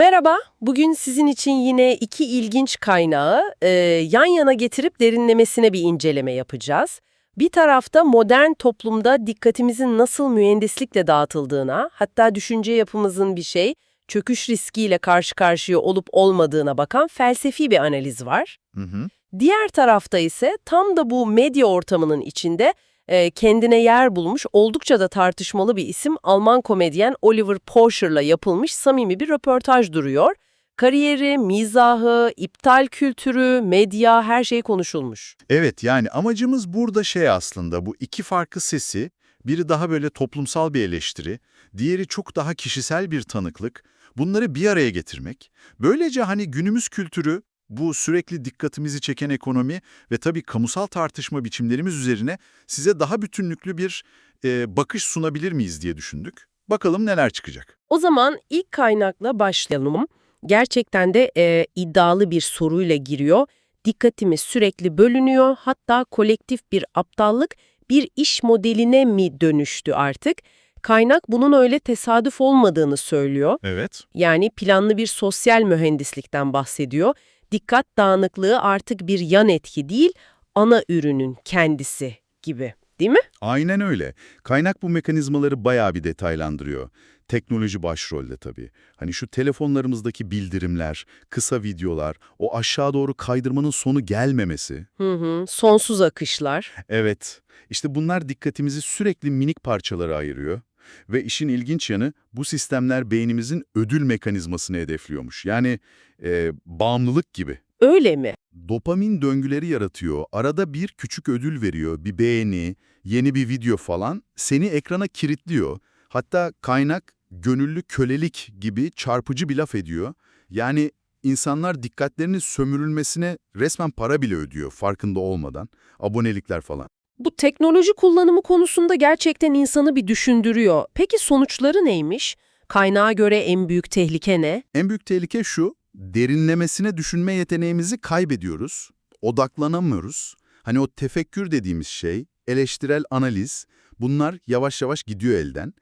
Merhaba, bugün sizin için yine iki ilginç kaynağı e, yan yana getirip derinlemesine bir inceleme yapacağız. Bir tarafta modern toplumda dikkatimizin nasıl mühendislikle dağıtıldığına, hatta düşünce yapımızın bir şey, çöküş riskiyle karşı karşıya olup olmadığına bakan felsefi bir analiz var. Hı hı. Diğer tarafta ise tam da bu medya ortamının içinde e, kendine yer bulmuş oldukça da tartışmalı bir isim Alman komedyen Oliver Porscher'la yapılmış samimi bir röportaj duruyor. Kariyeri, mizahı, iptal kültürü, medya her şey konuşulmuş. Evet yani amacımız burada şey aslında bu iki farklı sesi, biri daha böyle toplumsal bir eleştiri, diğeri çok daha kişisel bir tanıklık, bunları bir araya getirmek. Böylece hani günümüz kültürü, bu sürekli dikkatimizi çeken ekonomi ve tabii kamusal tartışma biçimlerimiz üzerine size daha bütünlüklü bir e, bakış sunabilir miyiz diye düşündük. Bakalım neler çıkacak. O zaman ilk kaynakla başlayalım. Gerçekten de e, iddialı bir soruyla giriyor. Dikkatimiz sürekli bölünüyor. Hatta kolektif bir aptallık bir iş modeline mi dönüştü artık? Kaynak bunun öyle tesadüf olmadığını söylüyor. Evet. Yani planlı bir sosyal mühendislikten bahsediyor. Dikkat dağınıklığı artık bir yan etki değil, ana ürünün kendisi gibi. Değil mi? Aynen öyle. Kaynak bu mekanizmaları bayağı bir detaylandırıyor. Teknoloji başrolde tabii. Hani şu telefonlarımızdaki bildirimler, kısa videolar, o aşağı doğru kaydırmanın sonu gelmemesi. Hı hı. Sonsuz akışlar. Evet, işte bunlar dikkatimizi sürekli minik parçalara ayırıyor. Ve işin ilginç yanı bu sistemler beynimizin ödül mekanizmasını hedefliyormuş. Yani e, bağımlılık gibi. Öyle mi? Dopamin döngüleri yaratıyor. Arada bir küçük ödül veriyor. Bir beğeni, yeni bir video falan seni ekrana kilitliyor. Hatta kaynak gönüllü kölelik gibi çarpıcı bir laf ediyor. Yani insanlar dikkatlerinin sömürülmesine resmen para bile ödüyor farkında olmadan. Abonelikler falan. Bu teknoloji kullanımı konusunda gerçekten insanı bir düşündürüyor. Peki sonuçları neymiş? Kaynağa göre en büyük tehlike ne? En büyük tehlike şu, derinlemesine düşünme yeteneğimizi kaybediyoruz, odaklanamıyoruz. Hani o tefekkür dediğimiz şey, eleştirel analiz, bunlar yavaş yavaş gidiyor elden.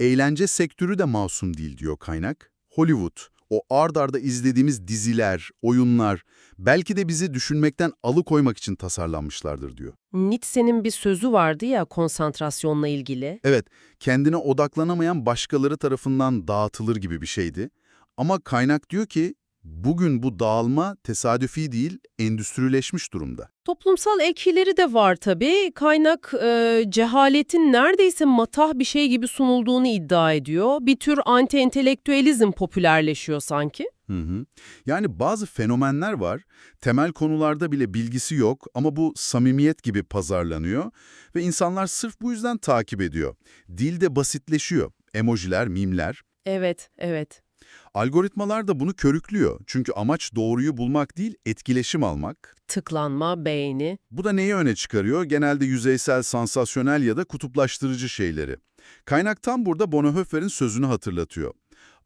Eğlence sektörü de masum değil diyor kaynak. Hollywood, o ard arda izlediğimiz diziler, oyunlar, belki de bizi düşünmekten alıkoymak için tasarlanmışlardır diyor. Nietzsche'nin bir sözü vardı ya konsantrasyonla ilgili. Evet, kendine odaklanamayan başkaları tarafından dağıtılır gibi bir şeydi. Ama kaynak diyor ki, bugün bu dağılma tesadüfi değil, endüstrileşmiş durumda. Toplumsal etkileri de var tabii. Kaynak e, cehaletin neredeyse matah bir şey gibi sunulduğunu iddia ediyor. Bir tür anti-entelektüelizm popülerleşiyor sanki. Hı hı. Yani bazı fenomenler var, temel konularda bile bilgisi yok ama bu samimiyet gibi pazarlanıyor ve insanlar sırf bu yüzden takip ediyor. Dil de basitleşiyor, emojiler, mimler. Evet, evet. Algoritmalar da bunu körüklüyor çünkü amaç doğruyu bulmak değil, etkileşim almak. Tıklanma, beğeni. Bu da neyi öne çıkarıyor? Genelde yüzeysel, sansasyonel ya da kutuplaştırıcı şeyleri. Kaynak tam burada Bonhoeffer'in sözünü hatırlatıyor.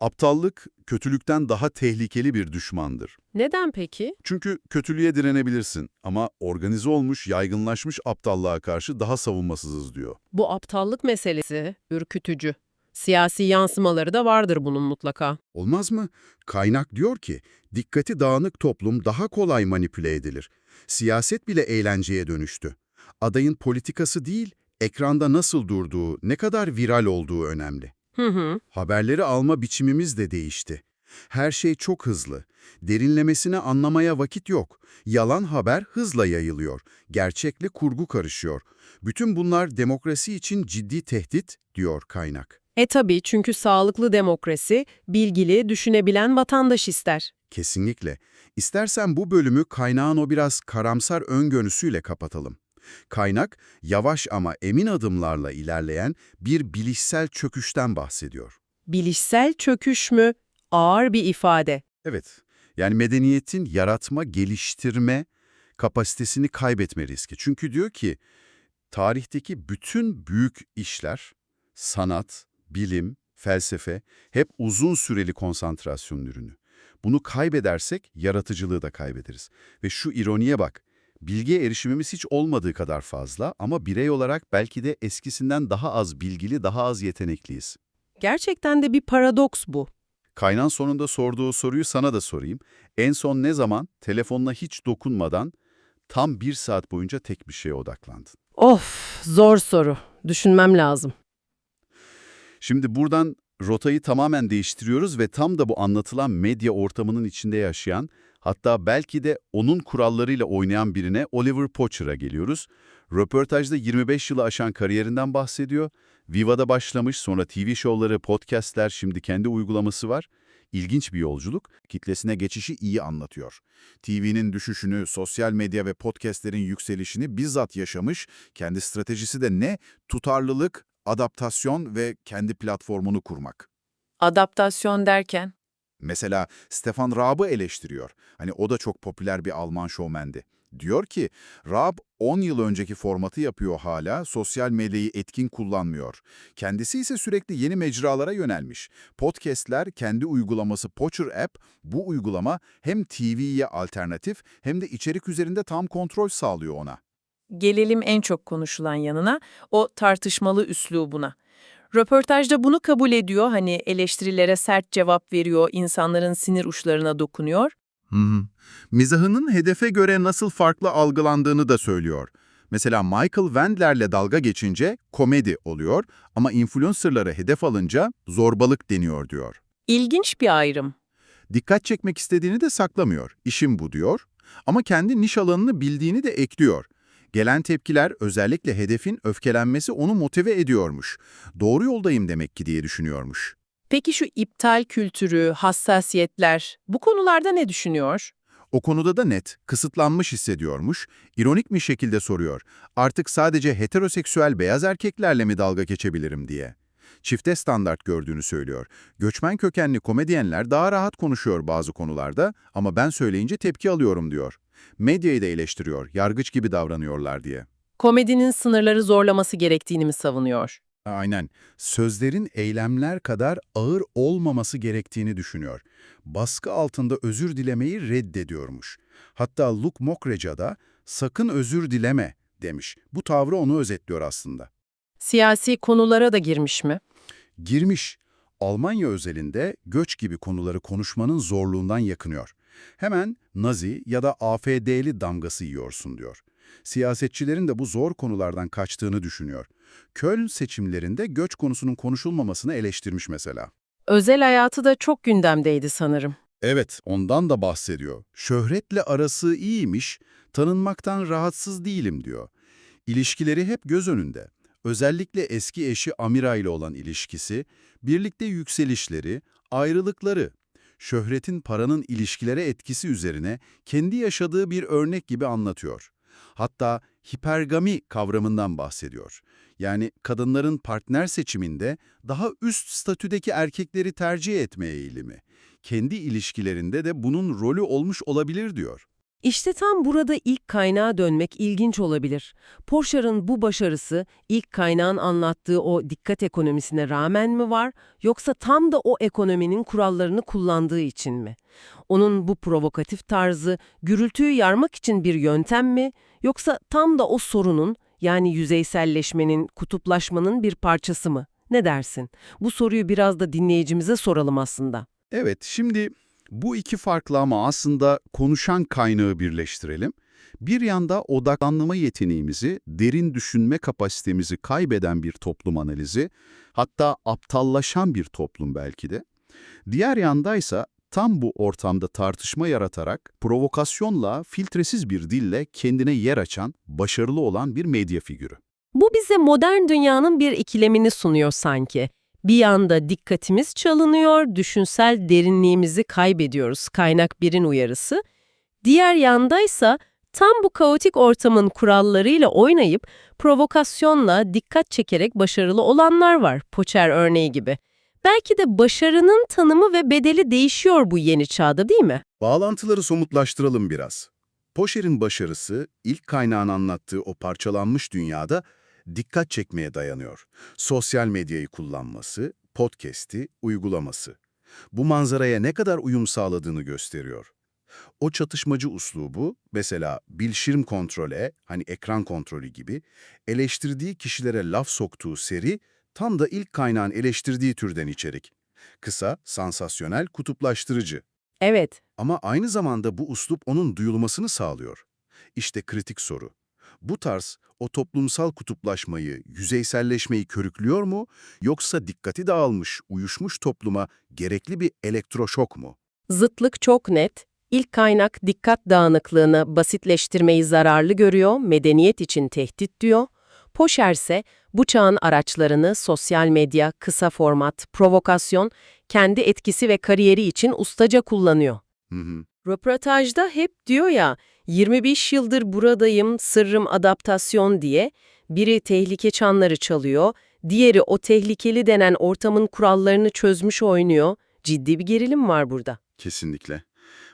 Aptallık, kötülükten daha tehlikeli bir düşmandır. Neden peki? Çünkü kötülüğe direnebilirsin ama organize olmuş, yaygınlaşmış aptallığa karşı daha savunmasızız diyor. Bu aptallık meselesi ürkütücü. Siyasi yansımaları da vardır bunun mutlaka. Olmaz mı? Kaynak diyor ki, dikkati dağınık toplum daha kolay manipüle edilir. Siyaset bile eğlenceye dönüştü. Adayın politikası değil, ekranda nasıl durduğu, ne kadar viral olduğu önemli. Hı hı. Haberleri alma biçimimiz de değişti. Her şey çok hızlı. Derinlemesine anlamaya vakit yok. Yalan haber hızla yayılıyor. Gerçekle kurgu karışıyor. Bütün bunlar demokrasi için ciddi tehdit, diyor kaynak. E tabii çünkü sağlıklı demokrasi, bilgili, düşünebilen vatandaş ister. Kesinlikle. İstersen bu bölümü kaynağın o biraz karamsar öngörüsüyle kapatalım. Kaynak, yavaş ama emin adımlarla ilerleyen bir bilişsel çöküşten bahsediyor. Bilişsel çöküş mü? Ağır bir ifade. Evet, yani medeniyetin yaratma, geliştirme kapasitesini kaybetme riski. Çünkü diyor ki, tarihteki bütün büyük işler, sanat, bilim, felsefe hep uzun süreli konsantrasyon ürünü. Bunu kaybedersek yaratıcılığı da kaybederiz. Ve şu ironiye bak, bilgiye erişimimiz hiç olmadığı kadar fazla ama birey olarak belki de eskisinden daha az bilgili, daha az yetenekliyiz. Gerçekten de bir paradoks bu. Kaynağın sonunda sorduğu soruyu sana da sorayım. En son ne zaman telefonuna hiç dokunmadan tam bir saat boyunca tek bir şeye odaklandın? Of, zor soru. Düşünmem lazım. Şimdi buradan rotayı tamamen değiştiriyoruz ve tam da bu anlatılan medya ortamının içinde yaşayan, hatta belki de onun kurallarıyla oynayan birine Oliver Pocher'a geliyoruz. Röportajda 25 yılı aşan kariyerinden bahsediyor. Viva'da başlamış, sonra TV şovları, podcastler, şimdi kendi uygulaması var. İlginç bir yolculuk. kitlesine geçişi iyi anlatıyor. TV'nin düşüşünü, sosyal medya ve podcastlerin yükselişini bizzat yaşamış, kendi stratejisi de ne? Tutarlılık, adaptasyon ve kendi platformunu kurmak. Adaptasyon derken? Mesela Stefan Raab'ı eleştiriyor. Hani o da çok popüler bir Alman şovmendi. Diyor ki, Raab 10 yıl önceki formatı yapıyor hala, sosyal medyayı etkin kullanmıyor. Kendisi ise sürekli yeni mecralara yönelmiş. Podcast'ler kendi uygulaması Pocher App, bu uygulama hem TV'ye alternatif hem de içerik üzerinde tam kontrol sağlıyor ona. Gelelim en çok konuşulan yanına, o tartışmalı üslubuna. Röportajda bunu kabul ediyor, hani eleştirilere sert cevap veriyor, insanların sinir uçlarına dokunuyor. Hı. Mizahının hedefe göre nasıl farklı algılandığını da söylüyor. Mesela Michael Wendler'le dalga geçince komedi oluyor ama influencerları hedef alınca zorbalık deniyor diyor. İlginç bir ayrım. Dikkat çekmek istediğini de saklamıyor. İşim bu diyor. Ama kendi niş alanını bildiğini de ekliyor. Gelen tepkiler özellikle hedefin öfkelenmesi onu motive ediyormuş. Doğru yoldayım demek ki diye düşünüyormuş. Peki şu iptal kültürü, hassasiyetler, bu konularda ne düşünüyor? O konuda da net, kısıtlanmış hissediyormuş, ironik bir şekilde soruyor. Artık sadece heteroseksüel beyaz erkeklerle mi dalga geçebilirim diye. Çifte standart gördüğünü söylüyor. Göçmen kökenli komedyenler daha rahat konuşuyor bazı konularda ama ben söyleyince tepki alıyorum diyor. Medyayı da eleştiriyor, yargıç gibi davranıyorlar diye. Komedinin sınırları zorlaması gerektiğini mi savunuyor? Aynen. Sözlerin eylemler kadar ağır olmaması gerektiğini düşünüyor. Baskı altında özür dilemeyi reddediyormuş. Hatta Luke Mockridge'a da sakın özür dileme demiş. Bu tavrı onu özetliyor aslında. Siyasi konulara da girmiş mi? Girmiş. Almanya özelinde göç gibi konuları konuşmanın zorluğundan yakınıyor. Hemen Nazi ya da AFD'li damgası yiyorsun diyor. Siyasetçilerin de bu zor konulardan kaçtığını düşünüyor. Köln seçimlerinde göç konusunun konuşulmamasını eleştirmiş mesela. Özel hayatı da çok gündemdeydi sanırım. Evet, ondan da bahsediyor. Şöhretle arası iyiymiş, tanınmaktan rahatsız değilim diyor. İlişkileri hep göz önünde. Özellikle eski eşi Amira ile olan ilişkisi, birlikte yükselişleri, ayrılıkları, şöhretin paranın ilişkilere etkisi üzerine kendi yaşadığı bir örnek gibi anlatıyor. Hatta hipergami kavramından bahsediyor. Yani kadınların partner seçiminde daha üst statüdeki erkekleri tercih etme eğilimi. Kendi ilişkilerinde de bunun rolü olmuş olabilir diyor. İşte tam burada ilk kaynağa dönmek ilginç olabilir. Porsche'ın bu başarısı ilk kaynağın anlattığı o dikkat ekonomisine rağmen mi var yoksa tam da o ekonominin kurallarını kullandığı için mi? Onun bu provokatif tarzı gürültüyü yarmak için bir yöntem mi yoksa tam da o sorunun yani yüzeyselleşmenin, kutuplaşmanın bir parçası mı? Ne dersin? Bu soruyu biraz da dinleyicimize soralım aslında. Evet, şimdi bu iki farklı ama aslında konuşan kaynağı birleştirelim. Bir yanda odaklanma yeteneğimizi, derin düşünme kapasitemizi kaybeden bir toplum analizi, hatta aptallaşan bir toplum belki de. Diğer yandaysa tam bu ortamda tartışma yaratarak, provokasyonla, filtresiz bir dille kendine yer açan, başarılı olan bir medya figürü. Bu bize modern dünyanın bir ikilemini sunuyor sanki. Bir yanda dikkatimiz çalınıyor, düşünsel derinliğimizi kaybediyoruz kaynak birin uyarısı. Diğer yandaysa tam bu kaotik ortamın kurallarıyla oynayıp provokasyonla dikkat çekerek başarılı olanlar var, Poçer örneği gibi. Belki de başarının tanımı ve bedeli değişiyor bu yeni çağda değil mi? Bağlantıları somutlaştıralım biraz. Poşer'in başarısı, ilk kaynağın anlattığı o parçalanmış dünyada dikkat çekmeye dayanıyor. Sosyal medyayı kullanması, podcast'i, uygulaması. Bu manzaraya ne kadar uyum sağladığını gösteriyor. O çatışmacı uslubu, mesela bilşirm kontrole, hani ekran kontrolü gibi, eleştirdiği kişilere laf soktuğu seri, tam da ilk kaynağın eleştirdiği türden içerik. Kısa, sansasyonel, kutuplaştırıcı. Evet, Ama aynı zamanda bu uslup onun duyulmasını sağlıyor. İşte kritik soru. Bu tarz o toplumsal kutuplaşmayı, yüzeyselleşmeyi körüklüyor mu yoksa dikkati dağılmış, uyuşmuş topluma gerekli bir elektroşok mu? zıtlık çok net. İlk kaynak dikkat dağınıklığını basitleştirmeyi zararlı görüyor, medeniyet için tehdit diyor. Poşer ise bu çağın araçlarını sosyal medya, kısa format, provokasyon, kendi etkisi ve kariyeri için ustaca kullanıyor. Hı hı. Röportajda hep diyor ya, 25 yıldır buradayım, sırrım adaptasyon diye. Biri tehlike çanları çalıyor, diğeri o tehlikeli denen ortamın kurallarını çözmüş oynuyor. Ciddi bir gerilim var burada. Kesinlikle.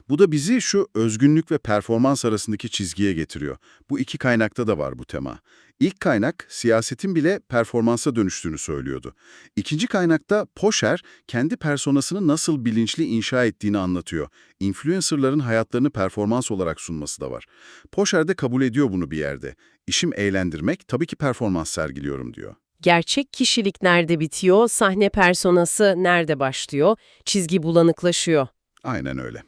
Bu da bizi şu özgünlük ve performans arasındaki çizgiye getiriyor. Bu iki kaynakta da var bu tema. İlk kaynak siyasetin bile performansa dönüştüğünü söylüyordu. İkinci kaynakta Poşer kendi personasını nasıl bilinçli inşa ettiğini anlatıyor. Influencerların hayatlarını performans olarak sunması da var. Poşer de kabul ediyor bunu bir yerde. İşim eğlendirmek, tabii ki performans sergiliyorum diyor. Gerçek kişilik nerede bitiyor, sahne personası nerede başlıyor, çizgi bulanıklaşıyor. Aynen öyle.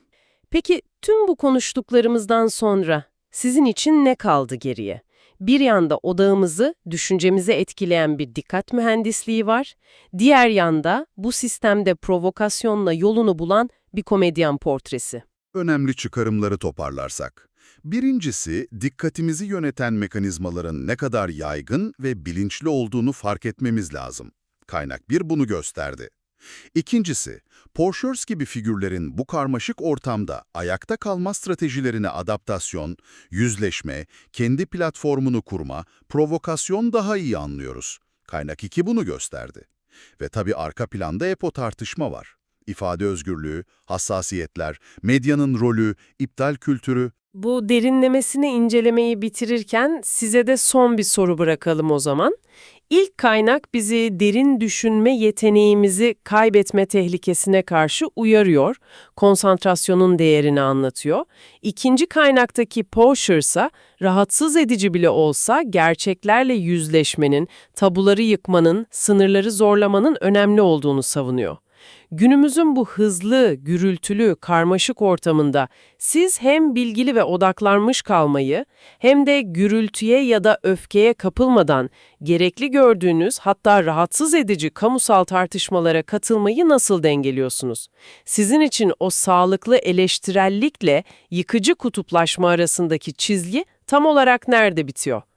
Peki tüm bu konuştuklarımızdan sonra sizin için ne kaldı geriye? Bir yanda odağımızı, düşüncemizi etkileyen bir dikkat mühendisliği var. Diğer yanda bu sistemde provokasyonla yolunu bulan bir komedyen portresi. Önemli çıkarımları toparlarsak. Birincisi, dikkatimizi yöneten mekanizmaların ne kadar yaygın ve bilinçli olduğunu fark etmemiz lazım. Kaynak 1 bunu gösterdi. İkincisi, Porschers gibi figürlerin bu karmaşık ortamda ayakta kalma stratejilerine adaptasyon, yüzleşme, kendi platformunu kurma, provokasyon daha iyi anlıyoruz. Kaynak 2 bunu gösterdi. Ve tabii arka planda hep o tartışma var. İfade özgürlüğü, hassasiyetler, medyanın rolü, iptal kültürü, Bu derinlemesine incelemeyi bitirirken size de son bir soru bırakalım o zaman. İlk kaynak bizi derin düşünme yeteneğimizi kaybetme tehlikesine karşı uyarıyor, konsantrasyonun değerini anlatıyor. İkinci kaynaktaki Porsche ise rahatsız edici bile olsa gerçeklerle yüzleşmenin, tabuları yıkmanın, sınırları zorlamanın önemli olduğunu savunuyor. Günümüzün bu hızlı, gürültülü, karmaşık ortamında siz hem bilgili ve odaklanmış kalmayı hem de gürültüye ya da öfkeye kapılmadan gerekli gördüğünüz hatta rahatsız edici kamusal tartışmalara katılmayı nasıl dengeliyorsunuz? Sizin için o sağlıklı eleştirellikle yıkıcı kutuplaşma arasındaki çizgi tam olarak nerede bitiyor?